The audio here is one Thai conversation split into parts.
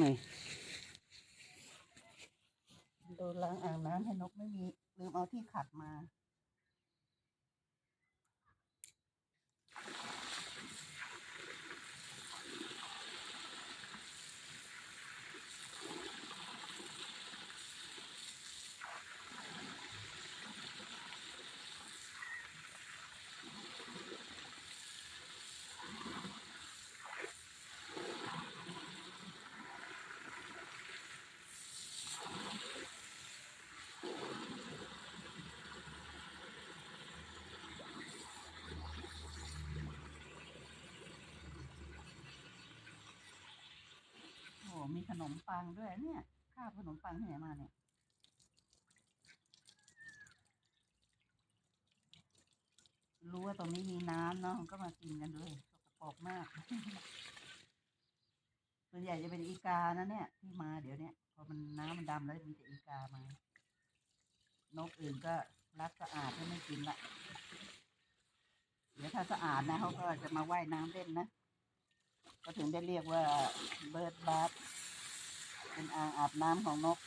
หน่อยโดนล้างอ่างน้ำให้นกไม่มี ลืมเอาที่ขัดมา นมปังด้วยเนี่ยข้าวขนมปังที่ไหนมาเนี่ยรู้ว่าตรงนี้มีน้ำเนาะก็มากินกันด้วยสกปรกมากส่วนใหญ่จะเป็นอีกานะเนี่ย ที่มาเดี๋ยวเนี้ยพอมันน้ำมันดำแล้วมีแต่อีกามานกอื่นก็รักสะอาดถ้าไม่กินละเดี๋ยวถ้าสะอาดนะเขาก็จะมาว่ายน้ำเล่นนะ ก็ถึงได้เรียกว่าเบิร์ดบาร์ เป็นอ่างอาบน้ำของนก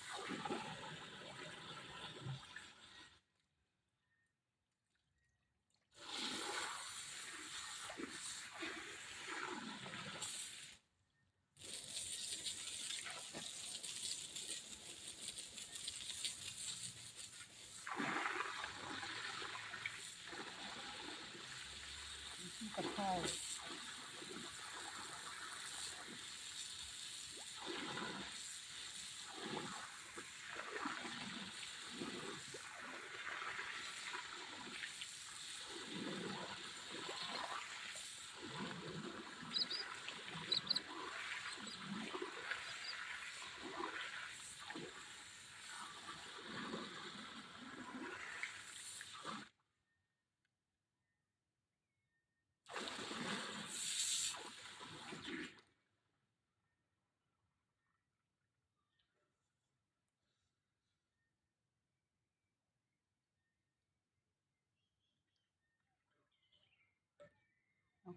มีที่ตะไคร่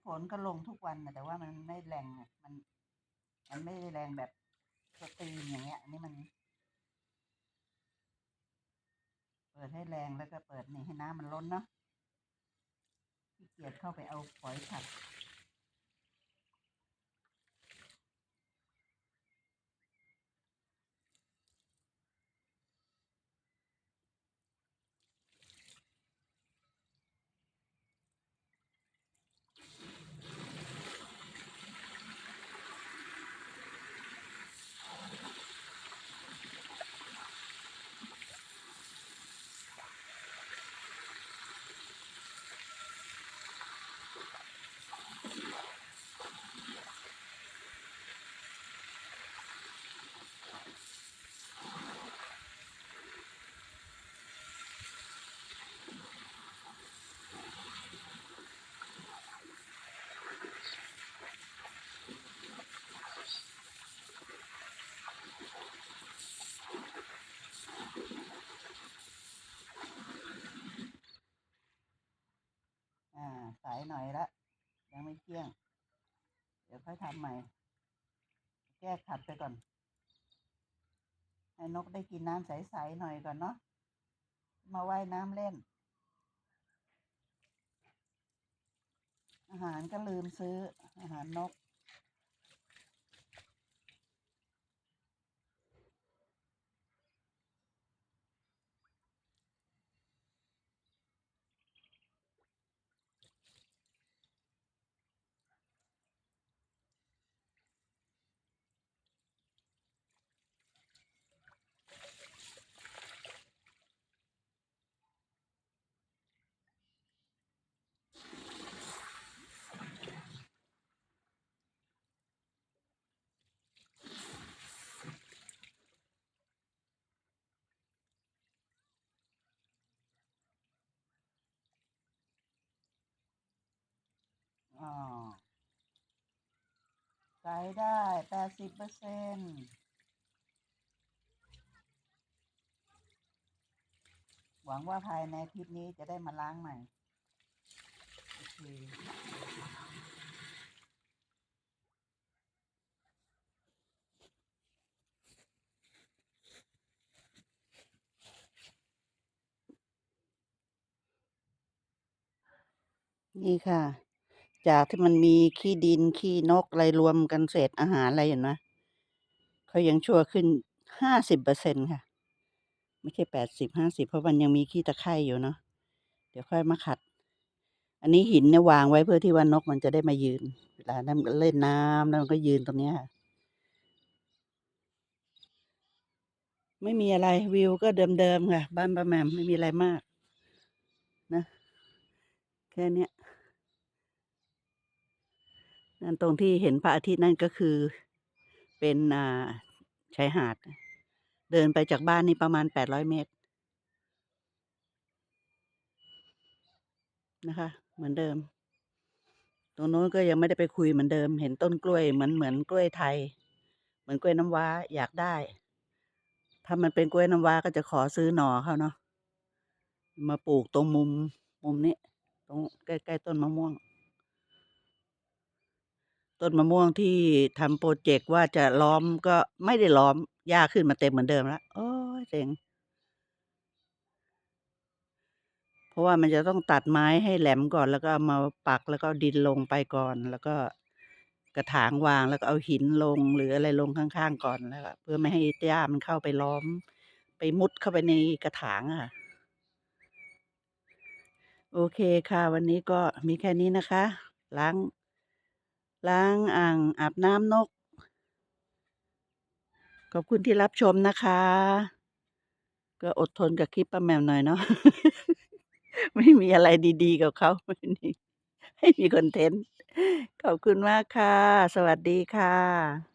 ฝนก็ลงทุกวันนะแต่ว่ามันไม่แรงมัน มันไม่แรงแบบสตรีมอย่างเงี้ย อันนี้มัน เปิดให้แรงแล้วก็เปิดนี่ให้น้ำมันล้นเนาะขี้เกียจเข้าไปเอาฝอยผัด อ่า สายหน่อยละ ยังไม่เที่ยง เดี๋ยวค่อย ทำใหม่ แก้ขัดไปก่อน ให้นกได้กินน้ำใสๆหน่อยก่อนเนาะ มาว่ายน้ำเล่น อาหารก็ลืมซื้ออาหารนก อ่าใส่ได้แปดสิบเปอร์เซ็นต์หวังว่าภายในคลิปนี้จะได้มาล้างใหม่ โอเคนี่ค่ะ จากที่มันมีขี้ดินขี้นกอะไรรวมกันเศษอาหารอะไรเห็นไหมเขายังชั่วขึ้นห้าสิบเปอร์เซ็นค่ะ ไม่ใช่แปดสิบห้าสิบเพราะมันยังมีขี้ตะไคร่อยู่เนาะเดี๋ยวค่อยมาขัด อันนี้หินเนี่ยวางไว้เพื่อที่ว่านกมันจะได้มายืน เวลานั้นเล่นน้ำแล้วมันก็ยืนตรงเนี้ยค่ะไม่มีอะไรวิวก็เดิมๆค่ะ บ้านป้าแมมไม่มีอะไรมาก นะ แค่เนี้ย นั่นตรงที่เห็นพระอาทิตย์นั่นก็คือเป็นอ่าชายหาด เดินไปจากบ้านนี่ประมาณแปดร้อยเมตร นะคะ เหมือนเดิม ตรงโน้นก็ยังไม่ได้ไปคุยเหมือนเดิม เห็นต้นกล้วยเหมือนเหมือนกล้วยไทย เหมือนกล้วยน้ำว้าอยากได้ ถ้ามันเป็นกล้วยน้ำว้าก็จะขอซื้อหน่อเขาเนาะมาปลูกตรงมุมมุมนี้ ตรงใกล้ๆต้นมะม่วง ต้นมะม่วงที่ทำโปรเจกต์ว่าจะล้อมก็ไม่ได้ล้อม หญ้าขึ้นมาเต็มเหมือนเดิมแล้ว โอ้ยเจ๋ง เพราะว่ามันจะต้องตัดไม้ให้แหลมก่อน แล้วก็เอามาปักแล้วก็เอาดินลงไปก่อน แล้วก็กระถางวางแล้วก็เอาหินลงหรืออะไรลงข้างๆก่อนแล้วก็เพื่อไม่ให้หญ้ามันเข้าไปล้อม ไปมุดเข้าไปในกระถางอะค่ะ โอเคค่ะ วันนี้ก็มีแค่นี้นะคะ ล้าง ล้างอ่างอาบน้ำนก ขอบคุณที่รับชมนะคะ ก็อดทนกับคลิปป้าแหมวหน่อยเนาะ ไม่มีอะไรดีๆกับเขาไม่มีไม่มีคอนเทนต์ ขอบคุณมากค่ะ สวัสดีค่ะ